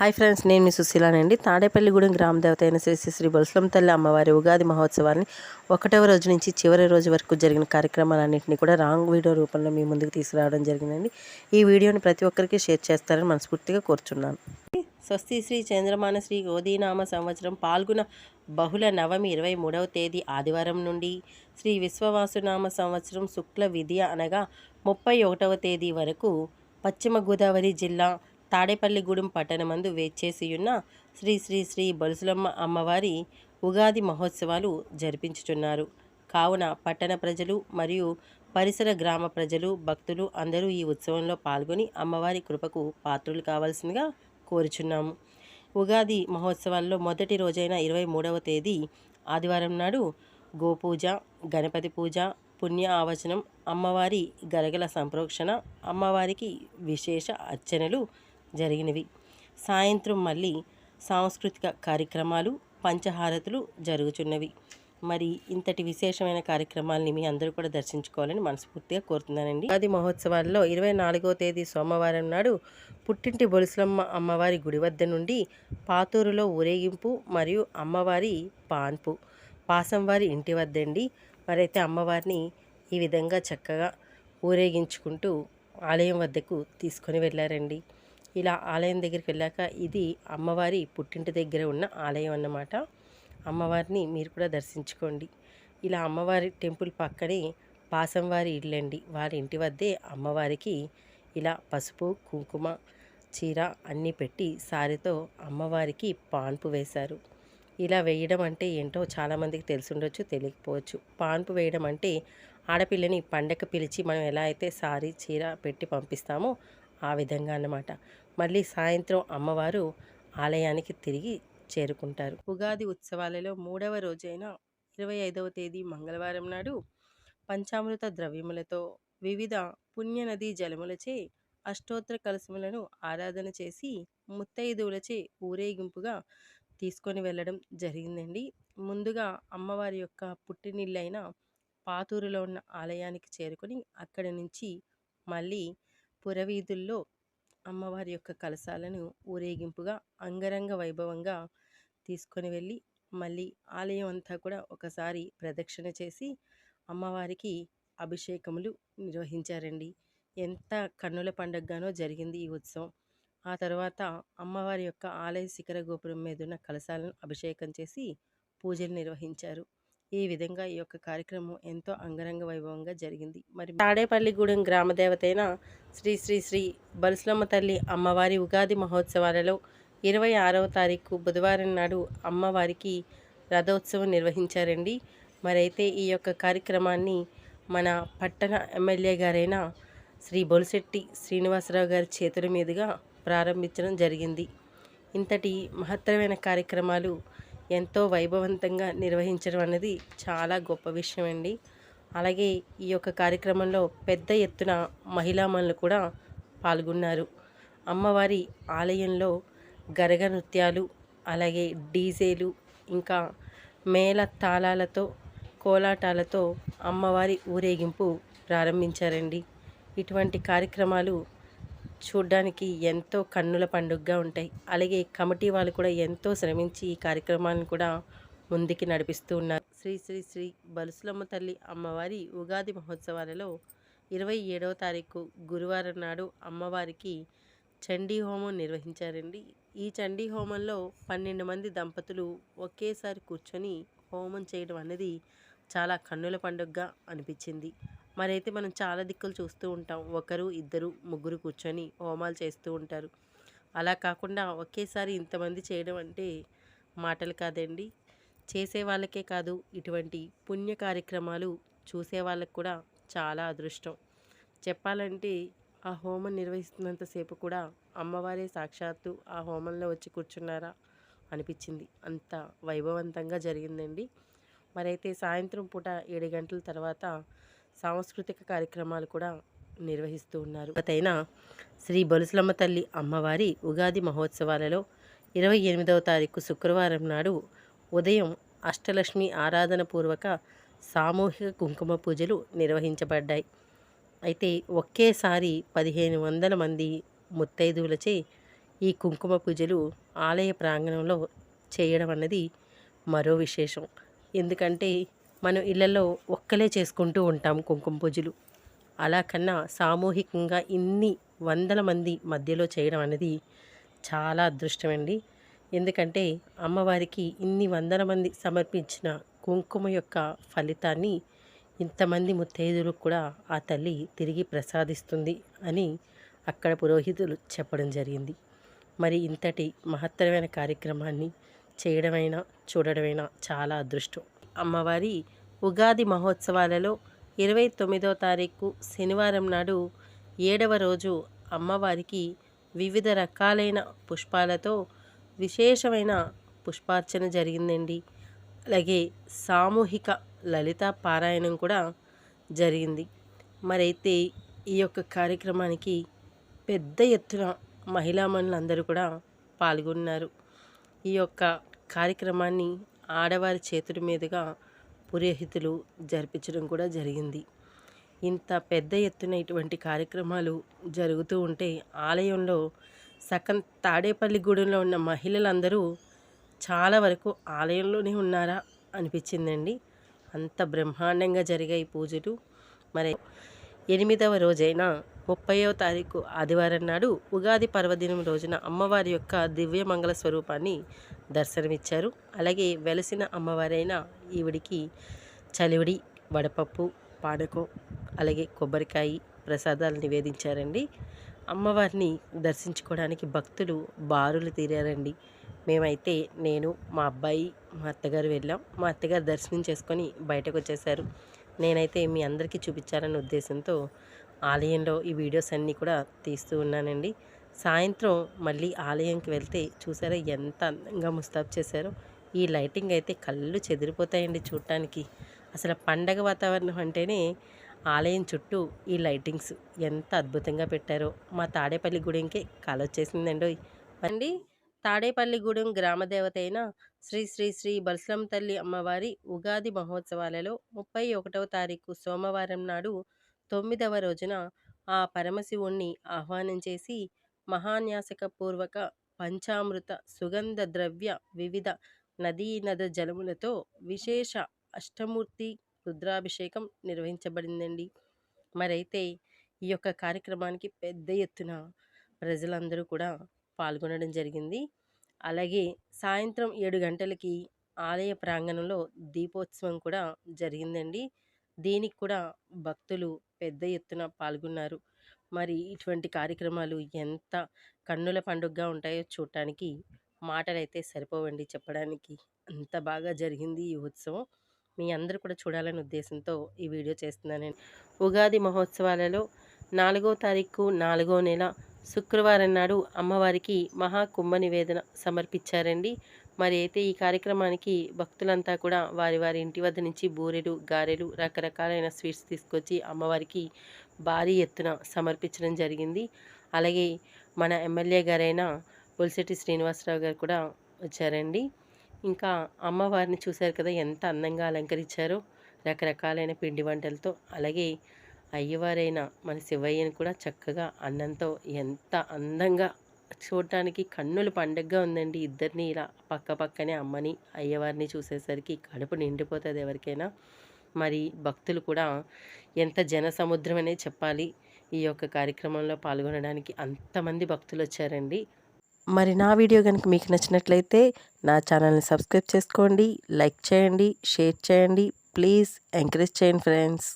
Hi friends నేను మీ సుశీలానండి. తాడేపల్లిగూడెం గ్రామ దేవత అయిన శ్రీ శ్రీ శ్రీ తల్లి అమ్మవారి ఉగాది మహోత్సవాన్ని ఒకటవ రోజు నుంచి చివరి రోజు వరకు జరిగిన కార్యక్రమాలన్నింటినీ కూడా రాంగ్ వీడియో రూపంలో మీ ముందుకు తీసుకురావడం జరిగిందండి. ఈ వీడియోని ప్రతి ఒక్కరికి షేర్ చేస్తారని మనస్ఫూర్తిగా కోరుచున్నాను. స్వస్తి శ్రీ చంద్రమాన శ్రీ గోదీనామ సంవత్సరం పాల్గొన బహుళ నవమి ఇరవై మూడవ తేదీ ఆదివారం నుండి శ్రీ విశ్వవాసునామ సంవత్సరం శుక్ల విద్య అనగా ముప్పై ఒకటవ తేదీ వరకు పశ్చిమ గోదావరి జిల్లా తాడేపల్లిగూడెం పట్టణమందు వేచేసియున్న శ్రీ శ్రీ శ్రీ బొలుసులమ్మ అమ్మవారి ఉగాది మహోత్సవాలు జరిపించుచున్నారు. కావున పట్టణ ప్రజలు మరియు పరిసర గ్రామ ప్రజలు భక్తులు అందరూ ఈ ఉత్సవంలో పాల్గొని అమ్మవారి కృపకు పాత్రులు కావాల్సిందిగా కోరుచున్నాము. ఉగాది మహోత్సవాల్లో మొదటి రోజైన ఇరవై మూడవ తేదీ ఆదివారం నాడు గోపూజ గణపతి పూజ పుణ్య ఆవచనం అమ్మవారి గరగల సంప్రోక్షణ అమ్మవారికి విశేష అర్చనలు జరిగినవి. సాయంత్రం మళ్ళీ సాంస్కృతిక కార్యక్రమాలు పంచహారతులు జరుగుచున్నవి. మరి ఇంతటి విశేషమైన కార్యక్రమాలని మీ అందరూ కూడా దర్శించుకోవాలని మనస్ఫూర్తిగా కోరుతున్నానండి. ఉగాది మహోత్సవాల్లో ఇరవై నాలుగో తేదీ సోమవారం నాడు పుట్టింటి బొలుసులమ్మ అమ్మవారి గుడి వద్ద నుండి పాతూరులో ఊరేగింపు మరియు అమ్మవారి పాన్పు పాసంవారి ఇంటి వద్దండి. మరైతే అమ్మవారిని ఈ విధంగా చక్కగా ఊరేగించుకుంటూ ఆలయం వద్దకు తీసుకొని వెళ్ళారండి. ఇలా ఆలయం దగ్గరికి వెళ్ళాక ఇది అమ్మవారి పుట్టింటి దగ్గర ఉన్న ఆలయం అన్నమాట. అమ్మవారిని మీరు కూడా దర్శించుకోండి. ఇలా అమ్మవారి టెంపుల్ పక్కనే పాసంవారి ఇళ్ళండి వారి ఇంటి వద్దే అమ్మవారికి ఇలా పసుపు కుంకుమ చీర అన్నీ పెట్టి సారితో అమ్మవారికి పాన్పు వేశారు. ఇలా వేయడం అంటే ఏంటో చాలామందికి తెలిసి తెలియకపోవచ్చు. పాన్పు వేయడం అంటే ఆడపిల్లని పండగ పిలిచి మనం ఎలా అయితే సారీ చీర పెట్టి పంపిస్తామో ఆ విధంగా అన్నమాట. మళ్ళీ సాయంత్రం అమ్మవారు ఆలయానికి తిరిగి చేరుకుంటారు. ఉగాది ఉత్సవాలలో మూడవ రోజైన ఇరవై ఐదవ తేదీ మంగళవారం నాడు పంచామృత ద్రవ్యములతో వివిధ పుణ్యనదీ జలములచే అష్టోత్తర కలశములను ఆరాధన చేసి ముత్తైదువులచే ఊరేగింపుగా తీసుకొని వెళ్ళడం జరిగిందండి. ముందుగా అమ్మవారి యొక్క పుట్టినిల్లైన పాతూరులో ఉన్న ఆలయానికి చేరుకొని అక్కడి నుంచి మళ్ళీ పురవీధుల్లో అమ్మవారి యొక్క కలశాలను ఊరేగింపుగా అంగరంగ వైభవంగా తీసుకొని వెళ్ళి మళ్ళీ ఆలయం అంతా కూడా ఒకసారి ప్రదక్షిణ చేసి అమ్మవారికి అభిషేకములు నిర్వహించారండి. ఎంత కన్నుల పండగగానో జరిగింది ఈ ఉత్సవం. ఆ తర్వాత అమ్మవారి యొక్క ఆలయ శిఖర గోపురం మీద ఉన్న కలశాలను అభిషేకం చేసి పూజలు నిర్వహించారు. ఈ విధంగా ఈ యొక్క కార్యక్రమం ఎంతో అంగరంగ వైభవంగా జరిగింది. మరి తాడేపల్లిగూడెం గ్రామదేవతైన శ్రీ శ్రీ శ్రీ బలుసులమ్మ తల్లి అమ్మవారి ఉగాది మహోత్సవాలలో ఇరవై ఆరవ తారీఖు బుధవారం నాడు అమ్మవారికి రథోత్సవం నిర్వహించారండి. మరైతే ఈ యొక్క కార్యక్రమాన్ని మన పట్టణ ఎమ్మెల్యే గారైన శ్రీ బొలిశెట్టి శ్రీనివాసరావు గారి చేతుల మీదుగా ప్రారంభించడం జరిగింది. ఇంతటి మహత్తరమైన కార్యక్రమాలు ఎంతో వైభవంతంగా నిర్వహించడం అనేది చాలా గొప్ప విషయం అండి. అలాగే ఈ యొక్క కార్యక్రమంలో పెద్ద ఎత్తున మహిళామణులు కూడా పాల్గొన్నారు. అమ్మవారి ఆలయంలో గరగ నృత్యాలు అలాగే డీజేలు ఇంకా మేళ తాళాలతో కోలాటాలతో అమ్మవారి ఊరేగింపు ప్రారంభించారండి. ఇటువంటి కార్యక్రమాలు చూడ్డానికి ఎంతో కన్నుల పండుగగా ఉంటాయి. అలాగే కమిటీ వాళ్ళు కూడా ఎంతో శ్రమించి ఈ కార్యక్రమాలను కూడా ముందుకి నడిపిస్తూ ఉన్నారు. శ్రీ శ్రీ శ్రీ బలుసులమ్మ తల్లి అమ్మవారి ఉగాది మహోత్సవాలలో ఇరవై ఏడవ తారీఖు గురువారం నాడు అమ్మవారికి చండీ హోమం నిర్వహించారండి. ఈ చండీ హోమంలో పన్నెండు మంది దంపతులు ఒకేసారి కూర్చొని హోమం చేయడం అనేది చాలా కన్నుల పండుగగా అనిపించింది. మరైతే మనం చాలా దిక్కులు చూస్తూ ఉంటాం. ఒకరు ఇద్దరు ముగ్గురు కూర్చొని హోమాలు చేస్తూ ఉంటారు. అలా కాకుండా ఒకేసారి ఇంతమంది చేయడం అంటే మాటలు కాదండి. చేసే వాళ్ళకే కాదు ఇటువంటి పుణ్య కార్యక్రమాలు చూసే వాళ్ళకు కూడా చాలా అదృష్టం. చెప్పాలంటే ఆ హోమం నిర్వహిస్తున్నంతసేపు కూడా అమ్మవారే సాక్షాత్తు ఆ హోమంలో వచ్చి కూర్చున్నారా అనిపించింది. అంత వైభవంతంగా జరిగిందండి. మరైతే సాయంత్రం పూట ఏడు గంటల తర్వాత సాంస్కృతిక కార్యక్రమాలు కూడా నిర్వహిస్తూ ఉన్నారు. గతైన శ్రీ బొలుసులమ్మ తల్లి అమ్మవారి ఉగాది మహోత్సవాలలో ఇరవై ఎనిమిదవ తారీఖు శుక్రవారం నాడు ఉదయం అష్టలక్ష్మి ఆరాధన పూర్వక సామూహిక కుంకుమ పూజలు నిర్వహించబడ్డాయి. అయితే ఒకేసారి పదిహేను వందల మంది ముత్తైదువులచే ఈ కుంకుమ పూజలు ఆలయ ప్రాంగణంలో చేయడం అన్నది మరో విశేషం. ఎందుకంటే మనం ఇళ్ళల్లో ఒక్కలే చేసుకుంటూ ఉంటాం కుంకుమ పూజలు. అలా కన్నా సామూహికంగా ఇన్ని వందల మంది మధ్యలో చేయడం అనేది చాలా అదృష్టమండి. ఎందుకంటే అమ్మవారికి ఇన్ని వందల మంది సమర్పించిన కుంకుమ యొక్క ఫలితాన్ని ఇంతమంది ముత్తైదులకు కూడా ఆ తల్లి తిరిగి ప్రసాదిస్తుంది అని అక్కడ పురోహితులు చెప్పడం జరిగింది. మరి ఇంతటి మహత్తరమైన కార్యక్రమాన్ని చేయడమైనా చూడడమైనా చాలా అదృష్టం. అమ్మవారి ఉగాది మహోత్సవాలలో ఇరవై తొమ్మిదో తారీఖు శనివారం నాడు ఏడవ రోజు అమ్మవారికి వివిధ రకాలైన పుష్పాలతో విశేషమైన పుష్పార్చన జరిగిందండి. అలాగే సామూహిక లలిత పారాయణం కూడా జరిగింది. మరైతే ఈ యొక్క కార్యక్రమానికి పెద్ద ఎత్తున మహిళామణులందరూ కూడా పాల్గొన్నారు. ఈ యొక్క కార్యక్రమాన్ని ఆడవారి చేతుల మీదుగా పురోహితులు జరిపించడం కూడా జరిగింది. ఇంత పెద్ద ఎత్తున ఇటువంటి కార్యక్రమాలు జరుగుతూ ఉంటే ఆలయంలో సకం తాడేపల్లిగూడెంలో ఉన్న మహిళలందరూ చాలా వరకు ఆలయంలోనే ఉన్నారా అనిపించిందండి. అంత బ్రహ్మాండంగా జరిగాయి పూజలు. మరి ఎనిమిదవ రోజైన ముప్పైవ తారీఖు ఆదివారం నాడు ఉగాది పర్వదినం రోజున అమ్మవారి యొక్క దివ్యమంగళ స్వరూపాన్ని దర్శనమిచ్చారు. అలాగే వెలసిన అమ్మవారైన ఈవిడికి చలివిడి వడపప్పు పానకం అలాగే కొబ్బరికాయ ప్రసాదాలు నివేదించారండి. అమ్మవారిని దర్శించుకోవడానికి భక్తులు బారులు తీరారండి. మేమైతే నేను మా అబ్బాయి మా అత్తగారు వెళ్ళాం. మా అత్తగారు దర్శనం చేసుకొని బయటకు వచ్చేసారు నేనైతే మీ అందరికీ చూపించాలనే ఉద్దేశంతో ఆలయంలో ఈ వీడియోస్ అన్నీ కూడా తీస్తూ ఉన్నానండి. సాయంత్రం మళ్ళీ ఆలయంకి వెళ్తే చూసారా ఎంత అందంగా ముస్తాబ్ చేశారో. ఈ లైటింగ్ అయితే కళ్ళు చెదిరిపోతాయండి చూడటానికి అసలు పండగ వాతావరణం అంటేనే ఆలయం చుట్టూ ఈ లైటింగ్స్ ఎంత అద్భుతంగా పెట్టారో. మా తాడేపల్లి గుడికి కళ వచ్చేసిందండి అండి తాడేపల్లిగూడెం గ్రామదేవత అయిన శ్రీ శ్రీ శ్రీ బల్సలం తల్లి అమ్మవారి ఉగాది మహోత్సవాలలో ముప్పై ఒకటవ తారీఖు సోమవారం నాడు తొమ్మిదవ రోజున ఆ పరమశివుణ్ణి ఆహ్వానం చేసి మహాన్యాసక పూర్వక పంచామృత సుగంధ ద్రవ్య వివిధ నదీ నద జలములతో విశేష అష్టమూర్తి రుద్రాభిషేకం నిర్వహించబడిందండి. మరైతే ఈ యొక్క కార్యక్రమానికి పెద్ద ఎత్తున ప్రజలందరూ కూడా పాల్గొనడం జరిగింది. అలాగే సాయంత్రం ఏడు గంటలకి ఆలయ ప్రాంగణంలో దీపోత్సవం కూడా జరిగిందండి. దీనికి కూడా భక్తులు పెద్ద ఎత్తున పాల్గొన్నారు. మరి ఇటువంటి కార్యక్రమాలు ఎంత కన్నుల పండుగగా ఉంటాయో చూడటానికి మాటలైతే సరిపోవండి చెప్పడానికి. అంత బాగా జరిగింది ఈ ఉత్సవం. మీ అందరూ కూడా చూడాలనే ఉద్దేశంతో ఈ వీడియో చేస్తున్నానండి ఉగాది మహోత్సవాలలో నాలుగో తారీఖు నాలుగో నెల శుక్రవారం నాడు అమ్మవారికి మహాకుంభ నివేదన సమర్పించారండి. మరి అయితే ఈ కార్యక్రమానికి భక్తులంతా కూడా వారి వారి ఇంటి వద్ద నుంచి బూరెలు గారెలు రకరకాలైన స్వీట్స్ తీసుకొచ్చి అమ్మవారికి భారీ ఎత్తున సమర్పించడం జరిగింది. అలాగే మన ఎమ్మెల్యే గారైన పులిశెట్టి శ్రీనివాసరావు గారు కూడా వచ్చారండి. ఇంకా అమ్మవారిని చూశారు కదా ఎంత అందంగా అలంకరించారో రకరకాలైన పిండి వంటలతో. అలాగే అయ్యవారైన మన శివయ్యని కూడా చక్కగా అన్నంతో ఎంత అందంగా చూడటానికి కన్నులు పండగగా ఉందండి ఇద్దరిని ఇలా పక్క పక్కనే అమ్మని అయ్యవారిని చూసేసరికి కడుపు నిండిపోతుంది ఎవరికైనా. మరి భక్తులు కూడా ఎంత జన సముద్రం అనేది చెప్పాలి ఈ యొక్క కార్యక్రమంలో పాల్గొనడానికి అంతమంది భక్తులు వచ్చారండి. మరి నా వీడియో కనుక మీకు నచ్చినట్లయితే నా ఛానల్ని సబ్స్క్రైబ్ చేసుకోండి లైక్ చేయండి షేర్ చేయండి ప్లీజ్ ఎంకరేజ్ చేయండి ఫ్రెండ్స్.